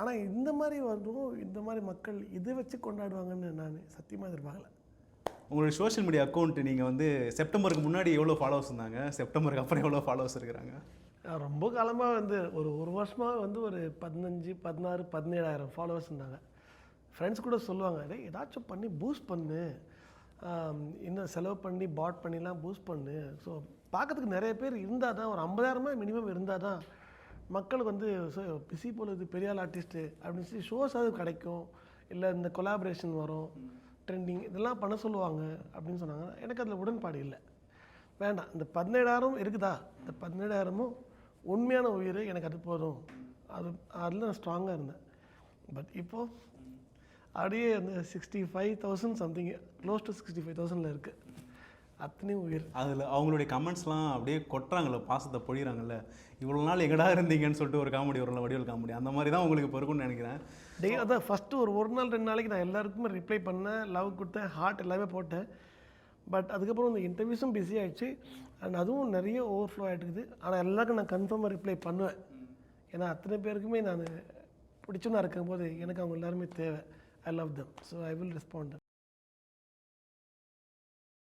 ஆனால் இந்த மாதிரி வரும் இந்த மாதிரி மக்கள் இதை வச்சு கொண்டாடுவாங்கன்னு நான் சத்தியமாக எதிர்பார்க்கல. உங்களுடைய சோஷியல் மீடியா அக்கௌண்ட் நீங்கள் வந்து செப்டம்பருக்கு முன்னாடி எவ்வளோ ஃபாலோவர்ஸ் இருந்தாங்க? செப்டம்பருக்கு அப்புறம் எவ்வளோ ஃபாலோவர்ஸ் இருக்கிறாங்க? ரொம்ப காலமாக வந்து ஒரு ஒரு வருஷமாக வந்து ஒரு பதினஞ்சு பதினாறு பதினேழாயிரம் ஃபாலோவர்ஸ் இருந்தாங்க. ஃப்ரெண்ட்ஸ் கூட சொல்லுவாங்க டேய் ஏதாச்சும் பண்ணி பூஸ்ட் பண்ணு. இன்னும் செலவு பண்ணி பாட் பண்ணிலாம் பூஸ்ட் பண்ணு. ஸோ பார்க்கறதுக்கு நிறைய பேர் இருந்தால் தான் ஒரு ஐம்பதாயிரமா மினிமம் இருந்தால் தான் மக்களுக்கு வந்து பிஸி போல இது பெரிய ஆள் ஆர்டிஸ்ட்டு அப்படின்னு சொல்லி ஷோஸ் அது கிடைக்கும். இல்லை இந்த கொலாபரேஷன் வரும் ட்ரெண்டிங் இதெல்லாம் பண்ண சொல்லுவாங்க அப்படின்னு சொன்னாங்க. எனக்கு அதில் உடன்பாடு இல்லை. வேண்டாம் இந்த பதினேழாயிரம் இருக்குதா? இந்த பதினேழாயிரமும் உண்மையான உயிர் எனக்கு அது போதும். அது அதில் நான் ஸ்ட்ராங்காக இருந்தேன். பட் இப்போது அப்படியே அந்த sixty five thousand something close to sixty five தௌசண்டில் இருக்குது அத்தனையும் உயிர். அதில் அவங்களுடைய கமெண்ட்ஸ்லாம் அப்படியே கொட்டுறாங்கல்ல பாசத்தை பொழிகிறாங்கல்ல இவ்வளோ நாள் எங்கடா இருந்தீங்கன்னு சொல்லிட்டு ஒரு காமெடி வரும்ல வடிவல் காமெடி அந்த மாதிரி தான் உங்களுக்கு இப்போ இருக்கும்னு நினைக்கிறேன். டெய்லி அதான் ஃபஸ்ட்டு ஒரு ஒரு நாள் ரெண்டு நாளைக்கு நான் எல்லாருக்குமே ரிப்ளை பண்ணேன் லவ் கொடுத்தேன் ஹார்ட் எல்லாமே போட்டேன். பட் அதுக்கப்புறம் இந்த இன்டர்வியூஸும் பிஸி ஆயிடுச்சு. அண்ட் அதுவும் நிறைய ஓவர்ஃப்ளோ ஆகிட்டு இருக்குது ஆனால் எல்லாருக்கும் நான் கன்ஃபார்மாக ரிப்ளை பண்ணுவேன். ஏன்னா அத்தனை பேருக்குமே நான் பிடிச்சுன்னு இருக்கும்போது எனக்கு அவங்க எல்லாருமே தேவை. I love them so I will respond